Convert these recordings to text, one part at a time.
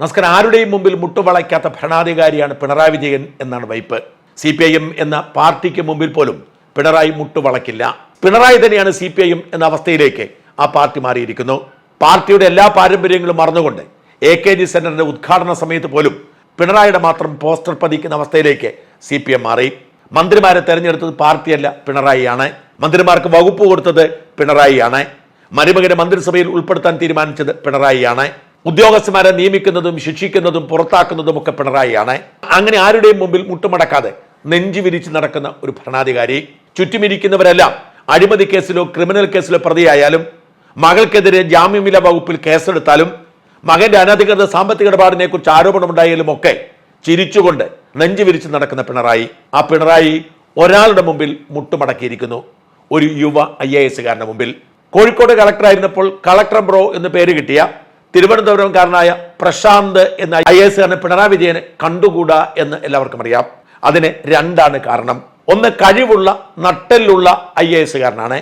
നമസ്കാരം ആരുടെയും മുമ്പിൽ മുട്ടുവളയ്ക്കാത്ത ഭരണാധികാരിയാണ് പിണറായി വിജയൻ എന്നാണ് vibe. C P I M എന്ന പാർട്ടിക്ക് മുമ്പിൽ പോലും പിണറായി മുട്ടുവളക്കില്ല പിണറായി തന്നെയാണ് സി പി ഐ എം എന്ന അവസ്ഥയിലേക്ക് ആ പാർട്ടി മാറിയിരിക്കുന്നു. പാർട്ടിയുടെ എല്ലാ പാരമ്പര്യങ്ങളും മറന്നുകൊണ്ട് എ കെ ജി സെന്ററിന്റെ ഉദ്ഘാടന സമയത്ത് പോലും പിണറായിയുടെ മാത്രം പോസ്റ്റർ പതിക്കുന്ന അവസ്ഥയിലേക്ക് സി പി എം മാറി. മന്ത്രിമാരെ തെരഞ്ഞെടുത്തത് പാർട്ടിയല്ല പിണറായിയാണ്. മന്ത്രിമാർക്ക് വകുപ്പ് കൊടുത്തത് പിണറായിയാണ്. മരുമകനെ മന്ത്രിസഭയിൽ ഉൾപ്പെടുത്താൻ തീരുമാനിച്ചത് പിണറായിയാണ്. ഉദ്യോഗസ്ഥന്മാരെ നിയമിക്കുന്നതും ശിക്ഷിക്കുന്നതും പുറത്താക്കുന്നതും ഒക്കെ പിണറായിയാണ്. അങ്ങനെ ആരുടെയും മുമ്പിൽ മുട്ടുമടക്കാതെ നെഞ്ചു വിരിച്ച് നടക്കുന്ന ഒരു ഭരണാധികാരി. ചുറ്റുമിരിക്കുന്നവരെല്ലാം അഴിമതി കേസിലോ ക്രിമിനൽ കേസിലോ പ്രതിയായാലും മകൾക്കെതിരെ ജാമ്യമില്ല വകുപ്പിൽ കേസെടുത്താലും മകന്റെ അനധികൃത സാമ്പത്തിക ഇടപാടിനെ കുറിച്ച് ആരോപണമുണ്ടായാലും ഒക്കെ ചിരിച്ചുകൊണ്ട് നെഞ്ചു വിരിച്ച് നടക്കുന്ന പിണറായി. ആ പിണറായി ഒരാളുടെ മുമ്പിൽ മുട്ടുമടക്കിയിരിക്കുന്നു. ഒരു യുവ ഐ എ എസുകാരന്റെ മുമ്പിൽ. കോഴിക്കോട് കളക്ടറായിരുന്നപ്പോൾ കളക്ടർ ബ്രോ എന്ന് പേര് കിട്ടിയ തിരുവനന്തപുരംകാരനായ പ്രശാന്ത് എന്ന ഐ എസ് കാരന് പിണറായി വിജയന് കണ്ടുകൂടാ എന്ന് എല്ലാവർക്കും അറിയാം. അതിന് രണ്ടാണ് കാരണം. ഒന്ന് കഴിവുള്ള നട്ടലുള്ള ഐ എ എസുകാരനാണ്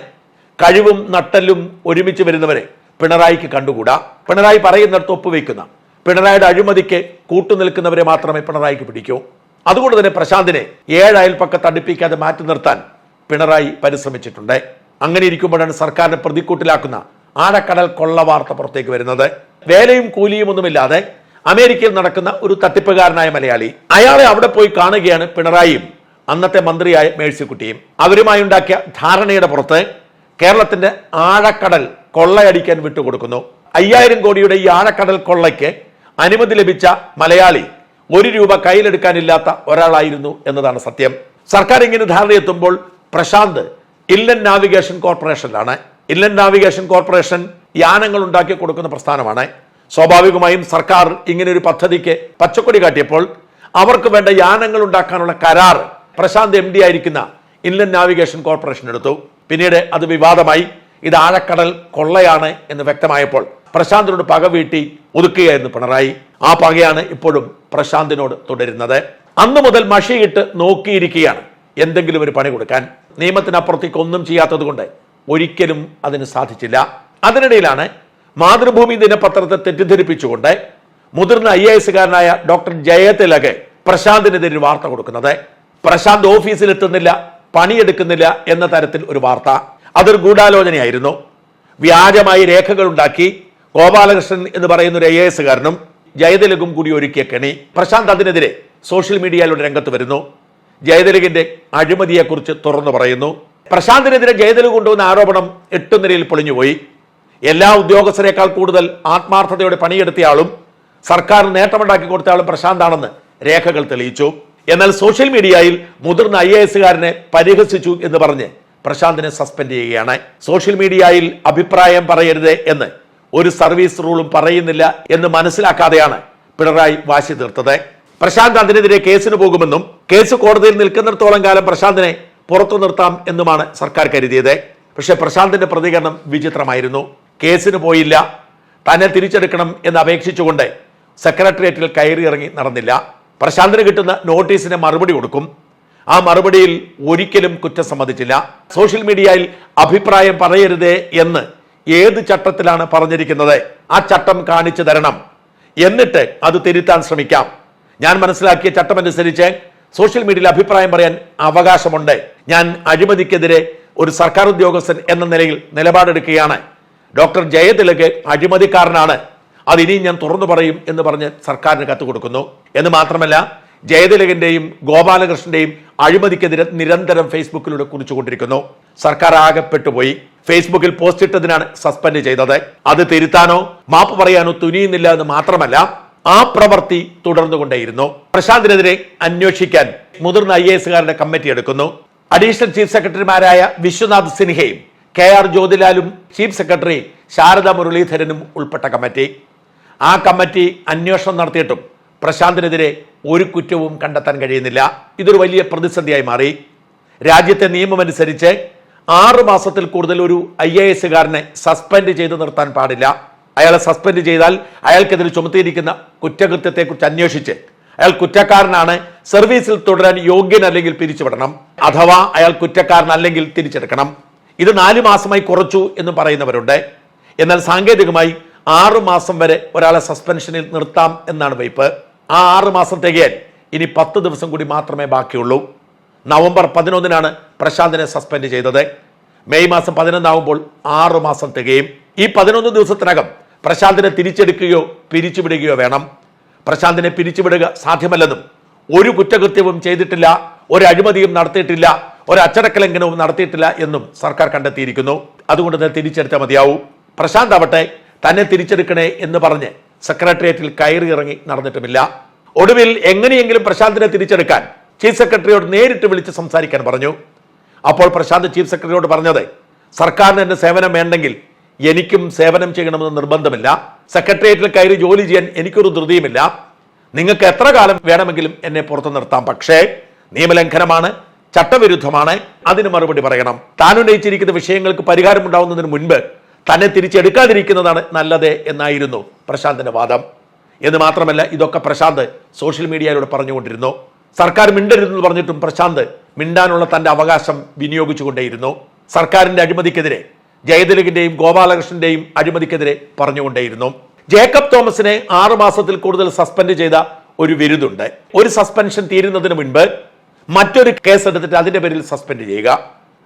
കഴിവും നട്ടലും ഒരുമിച്ച് വരുന്നവരെ പിണറായിക്ക് കണ്ടുകൂടാ. പിണറായി പറയുന്നിടത്ത് ഒപ്പുവെക്കുന്ന പിണറായിയുടെ അഴിമതിക്ക് കൂട്ടുനിൽക്കുന്നവരെ മാത്രമേ പിണറായിക്ക് പിടിക്കൂ. അതുകൊണ്ട് തന്നെ പ്രശാന്തിനെ ഏഴ് അയൽപ്പക്കത്ത് അടുപ്പിക്കാതെ മാറ്റി നിർത്താൻ പിണറായി പരിശ്രമിച്ചിട്ടുണ്ട്. അങ്ങനെ ഇരിക്കുമ്പോഴാണ് സർക്കാരിനെ പ്രതിക്കൂട്ടിലാക്കുന്ന ആഴക്കടൽ കൊള്ള വാർത്ത പുറത്തേക്ക് വരുന്നത്. വേലയും കൂലിയും ഒന്നുമില്ലാതെ അമേരിക്കയിൽ നടക്കുന്ന ഒരു തട്ടിപ്പുകാരനായ മലയാളി. അയാളെ അവിടെ പോയി കാണുകയാണ് പിണറായിയും അന്നത്തെ മന്ത്രിയായ മേഴ്സിക്കുട്ടിയും. അവരുമായി ഉണ്ടാക്കിയ ധാരണയുടെ പുറത്ത് കേരളത്തിന്റെ ആഴക്കടൽ കൊള്ളയടിക്കാൻ വിട്ടുകൊടുക്കുന്നു. അയ്യായിരം കോടിയുടെ ഈ ആഴക്കടൽ കൊള്ളയ്ക്ക് അനുമതി ലഭിച്ച മലയാളി ഒരു രൂപ കയ്യിലെടുക്കാനില്ലാത്ത ഒരാളായിരുന്നു എന്നതാണ് സത്യം. സർക്കാർ ഇങ്ങനെ ധാരണയെത്തുമ്പോൾ പ്രശാന്ത് ഇല്ലൻ നാവിഗേഷൻ കോർപ്പറേഷനിലാണ്. ഇല്ലൻ നാവിഗേഷൻ കോർപ്പറേഷൻ യാനങ്ങൾ ഉണ്ടാക്കി കൊടുക്കുന്ന പ്രസ്ഥാനമാണ്. സ്വാഭാവികമായും സർക്കാർ ഇങ്ങനെ ഒരു പദ്ധതിക്ക് പച്ചക്കൊടി കാട്ടിയപ്പോൾ അവർക്ക് വേണ്ട യാനങ്ങൾ ഉണ്ടാക്കാനുള്ള കരാർ പ്രശാന്ത് എം ഡി ആയിരിക്കുന്ന ഇൻലൻഡ് നാവിഗേഷൻ കോർപ്പറേഷൻ എടുത്തു. പിന്നീട് അത് വിവാദമായി ഇത് ആഴക്കടൽ കൊള്ളയാണ് എന്ന് വ്യക്തമായപ്പോൾ പ്രശാന്തിനോട് പക വീട്ടി ഒതുക്കുകയായിരുന്നു പിണറായി. ആ പകയാണ് ഇപ്പോഴും പ്രശാന്തിനോട് തുടരുന്നത്. അന്നു മുതൽ മഷിയിട്ട് നോക്കിയിരിക്കുകയാണ്. എന്തെങ്കിലും ഒരു പണി കൊടുക്കാൻ. നിയമത്തിനപ്പുറത്തേക്ക് ഒന്നും ചെയ്യാത്തത് കൊണ്ട് ഒരിക്കലും അതിന് സാധിച്ചില്ല. അതിനിടയിലാണ് മാതൃഭൂമി ദിനപത്രത്തെ തെറ്റിദ്ധരിപ്പിച്ചുകൊണ്ട് മുതിർന്ന ഐ എ എസുകാരനായ ഡോക്ടർ ജയതിലകെ പ്രശാന്തിനെതിരെ വാർത്ത കൊടുക്കുന്നത്. പ്രശാന്ത് ഓഫീസിലെത്തുന്നില്ല പണിയെടുക്കുന്നില്ല എന്ന തരത്തിൽ ഒരു വാർത്ത. അതൊരു ഗൂഢാലോചനയായിരുന്നു. വ്യാജമായി രേഖകൾ ഉണ്ടാക്കി ഗോപാലകൃഷ്ണൻ എന്ന് പറയുന്ന ഒരു ഐ എ എസുകാരനും ജയതിലകും കൂടി ഒരുക്കിയ കെണി. പ്രശാന്ത് അതിനെതിരെ സോഷ്യൽ മീഡിയയിലൂടെ രംഗത്ത് വരുന്നു. ജയതിലകിന്റെ അഴിമതിയെക്കുറിച്ച് തുറന്നു പറയുന്നു. പ്രശാന്തിനെതിരെ ജയതലു കൊണ്ടുവന്ന ആരോപണം എട്ടു നിരയിൽ പൊളിഞ്ഞുപോയി. എല്ലാ ഉദ്യോഗസ്ഥരെക്കാൾ കൂടുതൽ ആത്മാർത്ഥതയോടെ പണിയെടുത്തയാളും സർക്കാർ നേട്ടമുണ്ടാക്കി കൊടുത്തയാളും പ്രശാന്താണെന്ന് രേഖകൾ തെളിയിച്ചു. എന്നാൽ സോഷ്യൽ മീഡിയയിൽ മുതിർന്ന ഐ എ എസുകാരനെ പരിഹസിച്ചു എന്ന് പറഞ്ഞ് പ്രശാന്തിനെ സസ്പെൻഡ് ചെയ്യുകയാണ്. സോഷ്യൽ മീഡിയയിൽ അഭിപ്രായം പറയരുത് എന്ന് ഒരു സർവീസ് റൂളും പറയുന്നില്ല എന്ന് മനസ്സിലാക്കാതെയാണ് പിണറായി വാശി തീർത്തത്. പ്രശാന്ത് അതിനെതിരെ കേസിന് പോകുമെന്നും കേസ് കോടതിയിൽ നിൽക്കുന്നിടത്തോളം കാലം പ്രശാന്തിനെ പുറത്തു നിർത്താം എന്നുമാണ് സർക്കാർ കരുതിയത്. പക്ഷേ പ്രശാന്തിന്റെ പ്രതികരണം വിചിത്രമായിരുന്നു. കേസിന് പോയില്ല. തന്നെ തിരിച്ചെടുക്കണം എന്ന് അപേക്ഷിച്ചുകൊണ്ട് സെക്രട്ടേറിയറ്റിൽ കയറി ഇറങ്ങി നടന്നില്ല. പ്രശാന്തിന് കിട്ടുന്ന നോട്ടീസിന് മറുപടി കൊടുക്കും. ആ മറുപടിയിൽ ഒരിക്കലും കുറ്റം സമ്മതിച്ചില്ല. സോഷ്യൽ മീഡിയയിൽ അഭിപ്രായം പറയരുത് എന്ന് ഏത് ചട്ടത്തിലാണ് പറഞ്ഞിരിക്കുന്നത്? ആ ചട്ടം കാണിച്ചു തരണം. എന്നിട്ട് അത് തിരുത്താൻ ശ്രമിക്കാം. ഞാൻ മനസ്സിലാക്കിയ ചട്ടമനുസരിച്ച് സോഷ്യൽ മീഡിയയിൽ അഭിപ്രായം പറയാൻ അവകാശമുണ്ട്. ഞാൻ അഴിമതിക്കെതിരെ ഒരു സർക്കാർ ഉദ്യോഗസ്ഥൻ എന്ന നിലയിൽ നിലപാടെടുക്കുകയാണ്. ഡോക്ടർ ജയതിലക് അഴിമതിക്കാരനാണ്. അത് ഇനിയും ഞാൻ തുറന്നു പറയും എന്ന് പറഞ്ഞ് സർക്കാരിന് കത്ത് കൊടുക്കുന്നു. എന്ന് മാത്രമല്ല ജയതിലകന്റെയും ഗോപാലകൃഷ്ണന്റെയും അഴിമതിക്കെതിരെ നിരന്തരം ഫേസ്ബുക്കിലൂടെ കുറിച്ചുകൊണ്ടിരിക്കുന്നു. സർക്കാർ ആകെപ്പെട്ടുപോയി ഫേസ്ബുക്കിൽ പോസ്റ്റ് ഇട്ടതിനാണ് സസ്പെൻഡ് ചെയ്തത്. അത് തിരുത്താനോ മാപ്പ് പറയാനോ തുനിയുന്നില്ല എന്ന് മാത്രമല്ല ആ പ്രവൃത്തി തുടർന്നുകൊണ്ടേയിരുന്നു. പ്രശാന്തിനെതിരെ അന്വേഷിക്കാൻ മുതിർന്ന ഐ എസുകാരുടെ കമ്മിറ്റി എടുക്കുന്നു. അഡീഷണൽ ചീഫ് സെക്രട്ടറിമാരായ വിശ്വനാഥ് സിൻഹയും കെ ആർ ജ്യോതിലാലും ചീഫ് സെക്രട്ടറി ശാരദ മുരളീധരനും ഉൾപ്പെട്ട കമ്മിറ്റി. ആ കമ്മിറ്റി അന്വേഷണം നടത്തിയിട്ടും പ്രശാന്തിനെതിരെ ഒരു കുറ്റവും കണ്ടെത്താൻ കഴിയുന്നില്ല. ഇതൊരു വലിയ പ്രതിസന്ധിയായി മാറി. രാജ്യത്തെ നിയമമനുസരിച്ച് ആറ് മാസത്തിൽ കൂടുതൽ ഒരു ഐ എ എസുകാരനെ സസ്പെൻഡ് ചെയ്ത് നിർത്താൻ പാടില്ല. അയാളെ സസ്പെൻഡ് ചെയ്താൽ അയാൾക്കെതിരെ ചുമത്തിയിരിക്കുന്ന കുറ്റകൃത്യത്തെക്കുറിച്ച് അന്വേഷിച്ച് അയാൾ കുറ്റക്കാരനാണ്. സർവീസിൽ തുടരാൻ യോഗ്യനല്ലെങ്കിൽ പിരിച്ചുവിടണം. അഥവാ അയാൾ കുറ്റക്കാരനല്ലെങ്കിൽ തിരിച്ചെടുക്കണം. ഇത് നാല് മാസമായി കുറച്ചു എന്ന് പറയുന്നവരുണ്ട്. എന്നാൽ സാങ്കേതികമായി ആറു മാസം വരെ ഒരാളെ സസ്പെൻഷനിൽ നിർത്താം എന്നാണ് വയ്പ് ആ ആറു മാസം തികയാൻ ഇനി പത്ത് ദിവസം കൂടി മാത്രമേ ബാക്കിയുള്ളൂ. നവംബർ പതിനൊന്നിനാണ് പ്രശാന്തിനെ സസ്പെൻഡ് ചെയ്തത്. മെയ് മാസം പതിനൊന്നാവുമ്പോൾ ആറു മാസം തികയും. ഈ പതിനൊന്ന് ദിവസത്തിനകം പ്രശാന്തിനെ തിരിച്ചെടുക്കുകയോ പിരിച്ചുവിടുകയോ വേണം. പ്രശാന്തിനെ പിരിച്ചുവിടുക സാധ്യമല്ലെന്നും ഒരു കുറ്റകൃത്യവും ചെയ്തിട്ടില്ല ഒരു അഴിമതിയും നടത്തിയിട്ടില്ല ഒരു അച്ചടക്ക ലംഘനവും നടത്തിയിട്ടില്ല എന്നും സർക്കാർ കണ്ടെത്തിയിരിക്കുന്നു. അതുകൊണ്ട് തന്നെ തിരിച്ചെടുത്താൽ മതിയാവൂ. പ്രശാന്ത് ആവട്ടെ തന്നെ തിരിച്ചെടുക്കണേ എന്ന് പറഞ്ഞ് സെക്രട്ടേറിയറ്റിൽ കയറി ഇറങ്ങി നടന്നിട്ടുമില്ല. ഒടുവിൽ എങ്ങനെയെങ്കിലും പ്രശാന്തിനെ തിരിച്ചെടുക്കാൻ ചീഫ് സെക്രട്ടറിയോട് നേരിട്ട് വിളിച്ച് സംസാരിക്കാൻ പറഞ്ഞു. അപ്പോൾ പ്രശാന്ത് ചീഫ് സെക്രട്ടറിയോട് പറഞ്ഞത് സർക്കാരിന് എന്റെ സേവനം വേണ്ടെങ്കിൽ എനിക്കും സേവനം ചെയ്യണമെന്ന് നിർബന്ധമില്ല. സെക്രട്ടേറിയറ്റിൽ കയറി ജോലി ചെയ്യാൻ എനിക്കൊരു ധൃതിയുമില്ല. നിങ്ങൾക്ക് എത്ര കാലം വേണമെങ്കിലും എന്നെ പുറത്തു നിർത്താം. പക്ഷേ നിയമലംഘനമാണ് ചട്ടവിരുദ്ധമാണ്. അതിന് മറുപടി പറയണം. താൻ ഉന്നയിച്ചിരിക്കുന്ന വിഷയങ്ങൾക്ക് പരിഹാരമുണ്ടാവുന്നതിന് മുൻപ് തന്നെ തിരിച്ചെടുക്കാതിരിക്കുന്നതാണ് നല്ലത് എന്നായിരുന്നു പ്രശാന്തിന്റെ വാദം. എന്ന് മാത്രമല്ല ഇതൊക്കെ പ്രശാന്ത് സോഷ്യൽ മീഡിയയിലൂടെ പറഞ്ഞുകൊണ്ടിരുന്നു. സർക്കാർ മിണ്ടരുതെന്ന് പറഞ്ഞിട്ടും പ്രശാന്ത് മിണ്ടാനുള്ള തന്റെ അവകാശം വിനിയോഗിച്ചുകൊണ്ടേയിരുന്നു. സർക്കാരിന്റെ അഴിമതിക്കെതിരെ ജയതിലകിന്റെയും ഗോപാലകൃഷ്ണന്റെയും അഴിമതിക്കെതിരെ പറഞ്ഞുകൊണ്ടേയിരുന്നു. ജേക്കബ് തോമസിനെ ആറു മാസത്തിൽ കൂടുതൽ സസ്പെൻഡ് ചെയ്ത ഒരു വിരുദുണ്ട്. ഒരു സസ്പെൻഷൻ തീരുന്നതിന് മുൻപ് മറ്റൊരു കേസ് എടുത്തിട്ട് അതിന്റെ പേരിൽ സസ്പെൻഡ് ചെയ്യുക.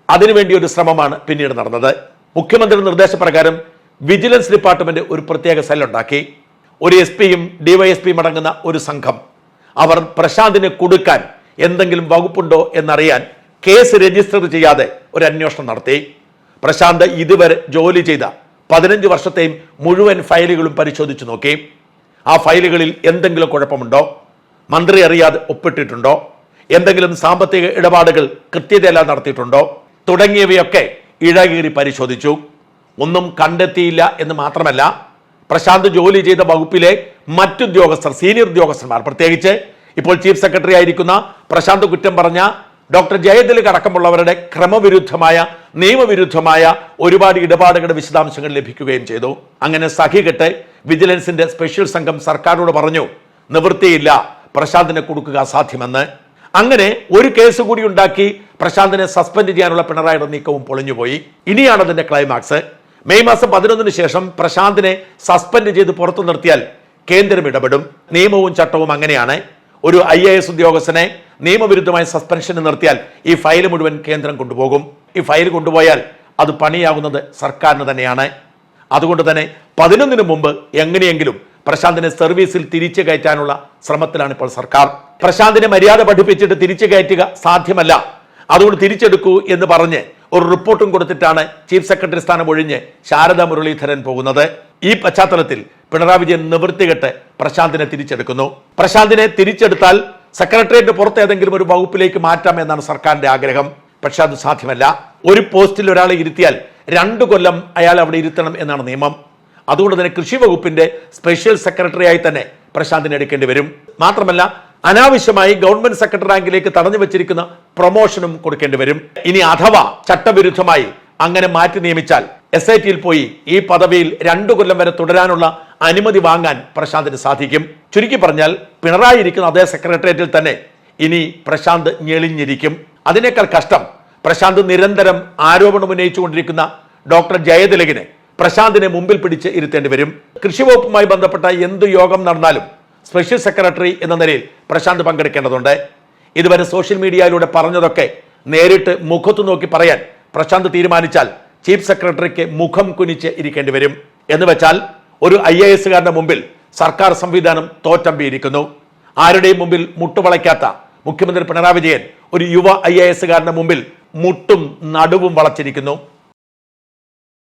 അതിനുവേണ്ടി ഒരു ശ്രമമാണ് പിന്നീട് നടന്നത്. മുഖ്യമന്ത്രി നിർദ്ദേശപ്രകാരം വിജിലൻസ് ഡിപ്പാർട്ട്മെന്റ് ഒരു പ്രത്യേക സെൽ ഉണ്ടാക്കി ഒരു എസ് പിയും ഡിവൈഎസ്പിയും അടങ്ങുന്ന ഒരു സംഘം. അവർ പ്രശാന്തിന് കൊടുക്കാൻ എന്തെങ്കിലും വകുപ്പുണ്ടോ എന്നറിയാൻ കേസ് രജിസ്റ്റർ ചെയ്യാതെ ഒരു അന്വേഷണം നടത്തി. പ്രശാന്ത് ഇതുവരെ ജോലി ചെയ്ത പതിനഞ്ച് വർഷത്തെയും മുഴുവൻ ഫയലുകളും പരിശോധിച്ചു നോക്കി. ആ ഫയലുകളിൽ എന്തെങ്കിലും കുഴപ്പമുണ്ടോ? മന്ത്രി അറിയാതെ ഒപ്പിട്ടിട്ടുണ്ടോ? എന്തെങ്കിലും സാമ്പത്തിക ഇടപാടുകൾ കൃത്യതയല്ല നടത്തിയിട്ടുണ്ടോ? തുടങ്ങിയവയൊക്കെ ഇഴകീറി പരിശോധിച്ചു. ഒന്നും കണ്ടെത്തിയില്ല എന്ന് മാത്രമല്ല പ്രശാന്ത് ജോലി ചെയ്ത വകുപ്പിലെ മറ്റുദ്യോഗസ്ഥർ സീനിയർ ഉദ്യോഗസ്ഥന്മാർ പ്രത്യേകിച്ച് ഇപ്പോൾ ചീഫ് സെക്രട്ടറി ആയിരിക്കുന്ന പ്രശാന്ത് കുറ്റം പറഞ്ഞ ഡോക്ടർ ജയതിലക് അടക്കമുള്ളവരുടെ ക്രമവിരുദ്ധമായ നിയമവിരുദ്ധമായ ഒരുപാട് ഇടപാടുകളുടെ വിശദാംശങ്ങൾ ലഭിക്കുകയും ചെയ്തു. അങ്ങനെ സഖികെട്ട് വിജിലൻസിന്റെ സ്പെഷ്യൽ സംഘം സർക്കാരോട് പറഞ്ഞു നിവൃത്തിയില്ല പ്രശാന്തിനെ കൊടുക്കുക അസാധ്യമെന്ന്. അങ്ങനെ ഒരു കേസ് കൂടി ഉണ്ടാക്കി പ്രശാന്തിനെ സസ്പെൻഡ് ചെയ്യാനുള്ള പിണറായിയുടെ നീക്കവും പൊളിഞ്ഞുപോയി. ഇനിയാണ് അതിന്റെ ക്ലൈമാക്സ്. മെയ് മാസം പതിനൊന്നിന് ശേഷം പ്രശാന്തിനെ സസ്പെൻഡ് ചെയ്ത് പുറത്തു നിർത്തിയാൽ കേന്ദ്രം ഇടപെടും. നിയമവും ചട്ടവും അങ്ങനെയാണ്. ഒരു ഐ ഉദ്യോഗസ്ഥനെ നിയമവിരുദ്ധമായി സസ്പെൻഷൻ നിർത്തിയാൽ ഈ ഫയൽ മുഴുവൻ കേന്ദ്രം കൊണ്ടുപോകും. ഈ ഫയൽ കൊണ്ടുപോയാൽ അത് പണിയാകുന്നത് സർക്കാരിന് തന്നെയാണ്. അതുകൊണ്ട് തന്നെ പതിനൊന്നിന് മുമ്പ് എങ്ങനെയെങ്കിലും പ്രശാന്തിനെ സർവീസിൽ തിരിച്ചു കയറ്റാനുള്ള ശ്രമത്തിലാണ് ഇപ്പോൾ സർക്കാർ. പ്രശാന്തിനെ മര്യാദ പഠിപ്പിച്ചിട്ട് തിരിച്ചു കയറ്റുക സാധ്യമല്ല. അതുകൊണ്ട് തിരിച്ചെടുക്കൂ എന്ന് പറഞ്ഞ് ഒരു റിപ്പോർട്ടും കൊടുത്തിട്ടാണ് ചീഫ് സെക്രട്ടറി സ്ഥാനം ഒഴിഞ്ഞ് ശാരദ മുരളീധരൻ പോകുന്നത്. ഈ പശ്ചാത്തലത്തിൽ പിണറായി വിജയൻ നിവൃത്തികെട്ട് പ്രശാന്തിനെ തിരിച്ചെടുക്കുന്നു. പ്രശാന്തിനെ തിരിച്ചെടുത്താൽ സെക്രട്ടേറിയറ്റ് പുറത്ത് ഏതെങ്കിലും ഒരു വകുപ്പിലേക്ക് മാറ്റാം എന്നാണ് സർക്കാരിന്റെ ആഗ്രഹം. പക്ഷെ അത് സാധ്യമല്ല. ഒരു പോസ്റ്റിൽ ഒരാളെ ഇരുത്തിയാൽ രണ്ടു കൊല്ലം അയാൾ അവിടെ ഇരുത്തണം എന്നാണ് നിയമം. അതുകൊണ്ട് തന്നെ കൃഷി വകുപ്പിന്റെ സ്പെഷ്യൽ സെക്രട്ടറിയായി തന്നെ പ്രശാന്തിനെ എടുക്കേണ്ടി വരും. മാത്രമല്ല അനാവശ്യമായി ഗവൺമെന്റ് സെക്രട്ടറി റാങ്കിലേക്ക് തടഞ്ഞു വെച്ചിരിക്കുന്ന പ്രൊമോഷനും കൊടുക്കേണ്ടി വരും. ഇനി അഥവാ ചട്ടവിരുദ്ധമായി അങ്ങനെ മാറ്റി നിയമിച്ചാൽ എസ് ഐ ടിയിൽ പോയി ഈ പദവിയിൽ രണ്ടു കൊല്ലം വരെ തുടരാനുള്ള അനുമതി വാങ്ങാൻ പ്രശാന്തിന് സാധിക്കും. ചുരുക്കി പറഞ്ഞാൽ പിണറായി ഇരിക്കുന്ന അതേ സെക്രട്ടേറിയറ്റിൽ തന്നെ ഇനി പ്രശാന്ത് ഞെളിഞ്ഞിരിക്കും. അതിനേക്കാൾ കഷ്ടം പ്രശാന്ത് നിരന്തരം ആരോപണം ഉന്നയിച്ചുകൊണ്ടിരിക്കുന്ന ഡോക്ടർ ജയതിലകിനെ പ്രശാന്തിനെ മുമ്പിൽ പിടിച്ച് ഇരുത്തേണ്ടി വരും. കൃഷി വകുപ്പുമായി ബന്ധപ്പെട്ട എന്ത് യോഗം നടന്നാലും സ്പെഷ്യൽ സെക്രട്ടറി എന്ന നിലയിൽ പ്രശാന്ത് പങ്കെടുക്കേണ്ടതുണ്ട്. ഇതുവരെ സോഷ്യൽ മീഡിയയിലൂടെ പറഞ്ഞതൊക്കെ നേരിട്ട് മുഖത്തു നോക്കി പറയാൻ പ്രശാന്ത് തീരുമാനിച്ചാൽ ചീഫ് സെക്രട്ടറിക്ക് മുഖം കുനിച്ച് ഇരിക്കേണ്ടി വരും. എന്ന് വെച്ചാൽ ഒരു ഐ എ എസുകാരന്റെ മുമ്പിൽ സർക്കാർ സംവിധാനം തോറ്റമ്പിയിരിക്കുന്നു ആരുടെയും മുമ്പിൽ മുട്ടുവളയ്ക്കാത്ത മുഖ്യമന്ത്രി പിണറായി വിജയൻ ഒരു യുവ ഐ എ എസുകാരന്റെ മുമ്പിൽ മുട്ടും നടുവും വളച്ചിരിക്കുന്നു.